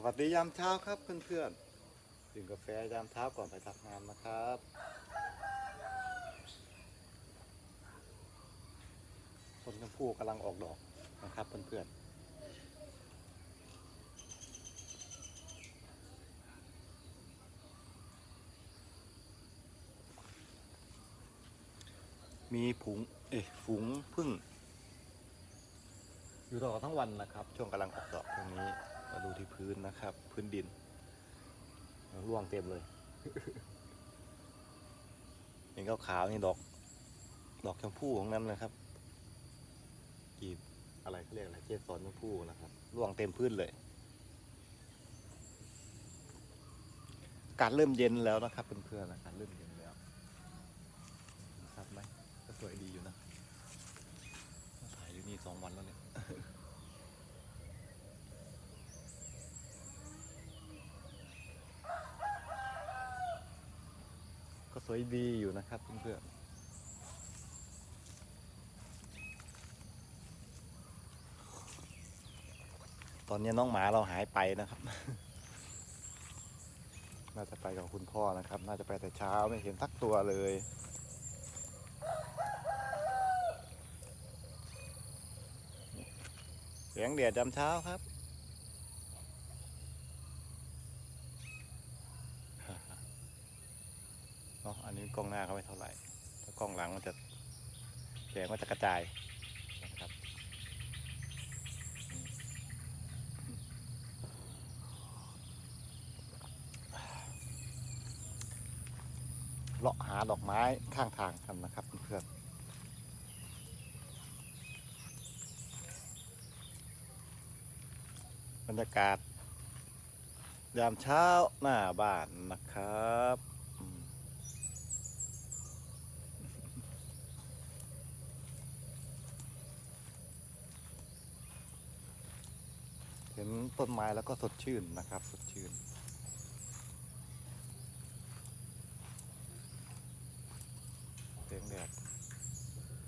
สวัสดียามเช้าครับเพื่อนๆดื่มกาแฟยามเช้าก่อนไปทำงานนะครับ ต้นชมพู่กำลังออกดอกนะครับเพื่อนๆมีผงเอ๊ะฝูงพึ่ง อยู่ตลอดทั้งวันนะครับ ช่วงกำลังออกดอกตรงนี้มาดูที่พื้นนะครับ พื้นดินร่วงเต็มเลยเห็ขาวนี่ดอก ดอกชมพู่ของนั้นนะครับกีบอะไรเขาเรียกอะไรเจสอนชมพู่นะครับร่วงเต็มพื้นเลยกาศเริ่มเย็นแล้วนะครับเพื่อนๆอากาศเริ่มเย็นแล้วชัดไหมก็สวยดีอยู่นะถ่ายอยู่นี่สองวันแล้วเนี่ย ก็ สวยดีอยู่นะครับเพื่อนๆตอนนี้น้องหมาเราหายไปนะครับ น่าจะไปกับคุณพ่อนะครับ น่าจะไปแต่เช้าไม่เห็นสักตัวเลยเสียงเดียดจำเช้าครับ นาะอันนี้กล้องหน้าเขาไม่เท่าไหร่ถ้ากล้องหลังมันจะแสงมันจะกระจายนะครับเลาะหาดอกไม้ข้างทางกันนะครับเพื่อนบรรยากาศ ยามเช้าหน้าบ้านนะครับอืม เห็ นต้นไม้แล้วก็สดชื่นนะครับ สดชื่น เต็มแดด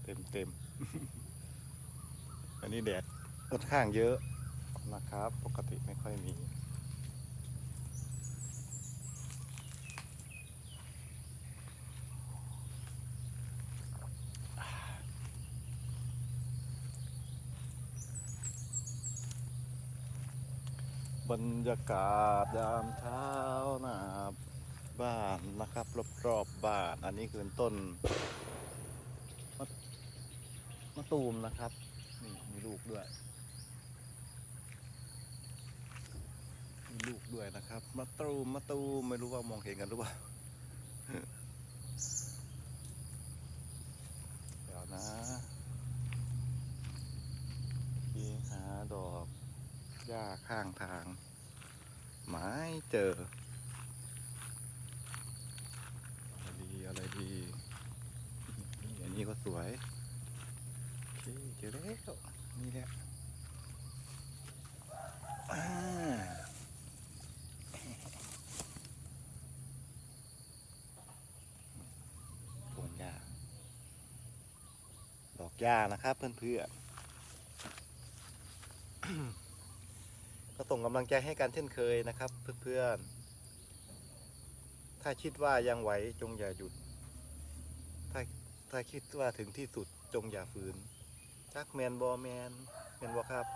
เต็มเต็มอันนี้แดดค่อนข้างเยอะนะครับ ปกติไม่ค่อยมี บรรยากาศยามเช้าหน้าบ้านนะครับรอบๆบบ้าน อันนี้คือต้นมะมะตูมนะครับนี่มีลูกด้วย มีลูกด้วยนะครับมะตูมมะตูมไม่รู้ว่ามองเห็นกันหรือเปล่า เดี๋ยวนะที่หาดอก หญ้าข้างทางไม้เจอ อะไรดี อะไรดีนี่อันนี้ก็สวยเคเจอแล้วนี่แหละอ่าพงหญ้าดอกหญ้านะครับเพื่อนๆ ก็ส่งกำลังใจให้กันเช่นเคยนะครับเพื่อนๆ ถ้าคิดว่ายังไหวจงอย่าหยุด ถ้าถ้าคิดว่าถึงที่สุดจงอย่าฝืนจักแมนบอแมนแมนบอครับ